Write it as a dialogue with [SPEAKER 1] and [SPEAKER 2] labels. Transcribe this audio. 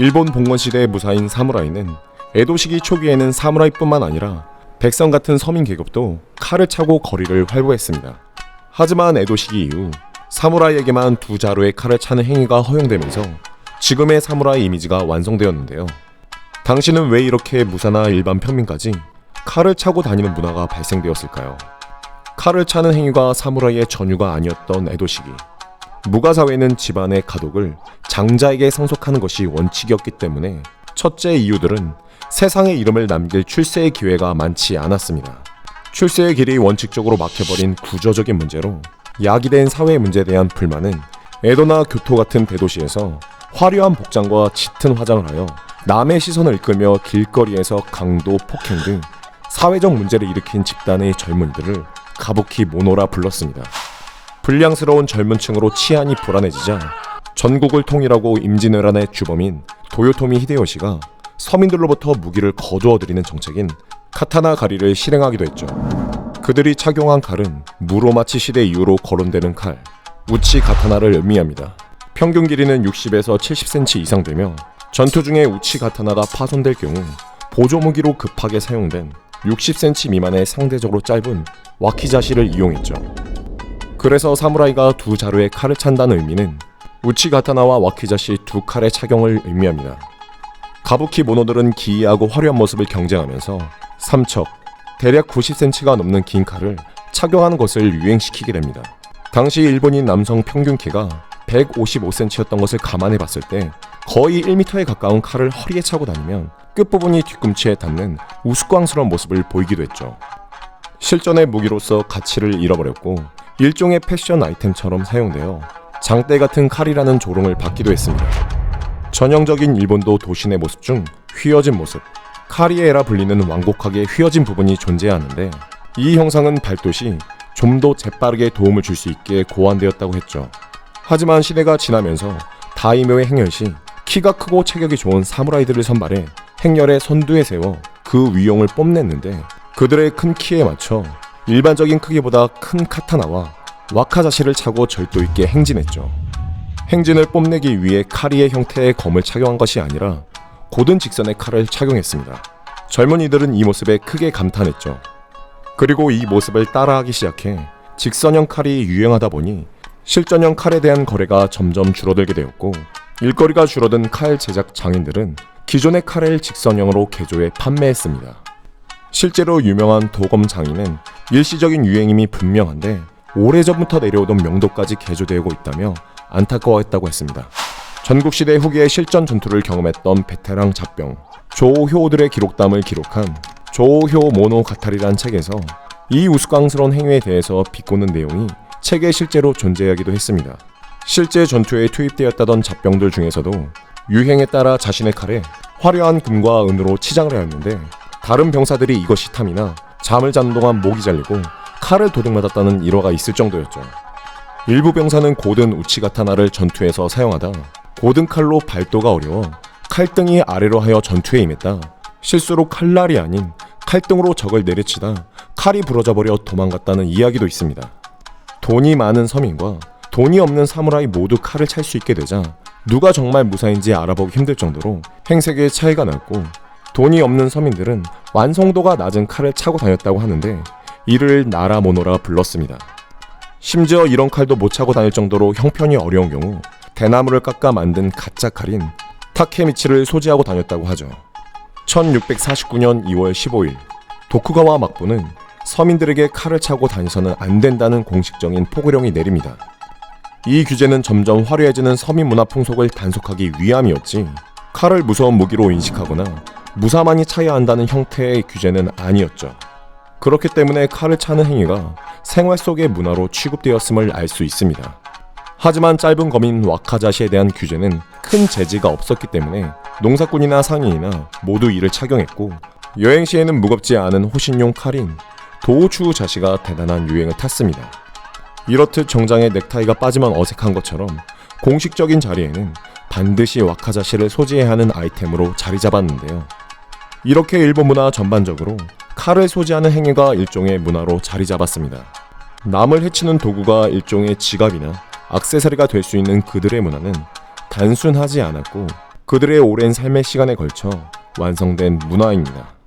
[SPEAKER 1] 일본 봉건 시대의 무사인 사무라이는 에도 시기 초기에는 사무라이뿐만 아니라 백성 같은 서민 계급도 칼을 차고 거리를 활보했습니다. 하지만 에도 시기 이후 사무라이에게만 두 자루의 칼을 차는 행위가 허용되면서 지금의 사무라이 이미지가 완성되었는데요. 당시는 왜 이렇게 무사나 일반 평민까지 칼을 차고 다니는 문화가 발생되었을까요? 칼을 차는 행위가 사무라이의 전유가 아니었던 에도 시기. 무가 사회는 집안의 가독을 장자에게 상속하는 것이 원칙이었기 때문에 첫째 이유들은 세상에 이름을 남길 출세의 기회가 많지 않았습니다. 출세의 길이 원칙적으로 막혀버린 구조적인 문제로 야기된 사회 문제에 대한 불만은 에도나 교토 같은 대도시에서 화려한 복장과 짙은 화장을 하여 남의 시선을 이끌며 길거리에서 강도, 폭행 등 사회적 문제를 일으킨 집단의 젊은이들을 가부키 모노라 불렀습니다. 불량스러운 젊은 층으로 치안이 불안해지자 전국을 통일하고 임진왜란의 주범인 도요토미 히데요시가 서민들로부터 무기를 거두어 들이는 정책인 카타나 가리를 실행하기도 했죠. 그들이 착용한 칼은 무로마치 시대 이후로 거론되는 칼, 우치 가타나를 의미합니다. 평균 길이는 60에서 70cm 이상 되며 전투 중에 우치 가타나가 파손될 경우 보조 무기로 급하게 사용된 60cm 미만의 상대적으로 짧은 와키자시를 이용했죠. 그래서 사무라이가 두 자루의 칼을 찬다는 의미는 우치 가타나와 와키자시 두 칼의 착용을 의미합니다. 가부키 모노들은 기이하고 화려한 모습을 경쟁하면서 삼척, 대략 90cm가 넘는 긴 칼을 착용하는 것을 유행시키게 됩니다. 당시 일본인 남성 평균 키가 155cm였던 것을 감안해 봤을 때 거의 1m에 가까운 칼을 허리에 차고 다니면 끝부분이 뒤꿈치에 닿는 우스꽝스러운 모습을 보이기도 했죠. 실전의 무기로서 가치를 잃어버렸고 일종의 패션 아이템처럼 사용되어 장대 같은 칼이라는 조롱을 받기도 했습니다. 전형적인 일본도 도신의 모습 중 휘어진 모습, 카리에라 불리는 완곡하게 휘어진 부분이 존재하는데 이 형상은 발도시 좀 더 재빠르게 도움을 줄 수 있게 고안되었다고 했죠. 하지만 시대가 지나면서 다이묘의 행렬 시 키가 크고 체격이 좋은 사무라이들을 선발해 행렬의 선두에 세워 그 위용을 뽐냈는데 그들의 큰 키에 맞춰 일반적인 크기보다 큰 카타나와 와카자시를 차고 절도 있게 행진했죠. 행진을 뽐내기 위해 카리의 형태의 검을 착용한 것이 아니라 고든 직선의 칼을 착용했습니다. 젊은이들은 이 모습에 크게 감탄했죠. 그리고 이 모습을 따라하기 시작해 직선형 칼이 유행하다 보니 실전형 칼에 대한 거래가 점점 줄어들게 되었고 일거리가 줄어든 칼 제작 장인들은 기존의 칼을 직선형으로 개조해 판매했습니다. 실제로 유명한 도검 장인은 일시적인 유행임이 분명한데 오래전부터 내려오던 명도까지 개조되고 있다며 안타까워했다고 했습니다. 전국시대 후기의 실전 전투를 경험했던 베테랑 잡병 조호들의 기록담을 기록한 조호 모노가타리란 책에서 이 우스꽝스러운 행위에 대해서 비꼬는 내용이 책에 실제로 존재하기도 했습니다. 실제 전투에 투입되었다던 잡병들 중에서도 유행에 따라 자신의 칼에 화려한 금과 은으로 치장을 하였는데 다른 병사들이 이것이 탐이나 잠을 자는 동안 목이 잘리고 칼을 도둑맞았다는 일화가 있을 정도였죠. 일부 병사는 고든 우치가타나를 전투에서 사용하다 고든 칼로 발도가 어려워 칼등이 아래로 하여 전투에 임했다. 실수로 칼날이 아닌 칼등으로 적을 내리치다 칼이 부러져 버려 도망갔다는 이야기도 있습니다. 돈이 많은 서민과 돈이 없는 사무라이 모두 칼을 찰 수 있게 되자 누가 정말 무사인지 알아보기 힘들 정도로 행색의 차이가 났고 돈이 없는 서민들은 완성도가 낮은 칼을 차고 다녔다고 하는데 이를 나라모노라 불렀습니다. 심지어 이런 칼도 못 차고 다닐 정도로 형편이 어려운 경우 대나무를 깎아 만든 가짜 칼인 타케미치를 소지하고 다녔다고 하죠. 1649년 2월 15일 도쿠가와 막부는 서민들에게 칼을 차고 다니서는 안 된다는 공식적인 포고령이 내립니다. 이 규제는 점점 화려해지는 서민 문화 풍속을 단속하기 위함이었지 칼을 무서운 무기로 인식하거나 무사만이 차야 한다는 형태의 규제는 아니었죠. 그렇기 때문에 칼을 차는 행위가 생활 속의 문화로 취급되었음을 알 수 있습니다. 하지만 짧은 검인 와카자시에 대한 규제는 큰 재지가 없었기 때문에 농사꾼이나 상인이나 모두 이를 착용했고 여행 시에는 무겁지 않은 호신용 칼인 도우추 자시가 대단한 유행을 탔습니다. 이렇듯 정장에 넥타이가 빠지면 어색한 것처럼 공식적인 자리에는 반드시 와카자시를 소지해야 하는 아이템으로 자리 잡았는데요. 이렇게 일본 문화 전반적으로 칼을 소지하는 행위가 일종의 문화로 자리 잡았습니다. 남을 해치는 도구가 일종의 지갑이나 악세사리가 될 수 있는 그들의 문화는 단순하지 않았고 그들의 오랜 삶의 시간에 걸쳐 완성된 문화입니다.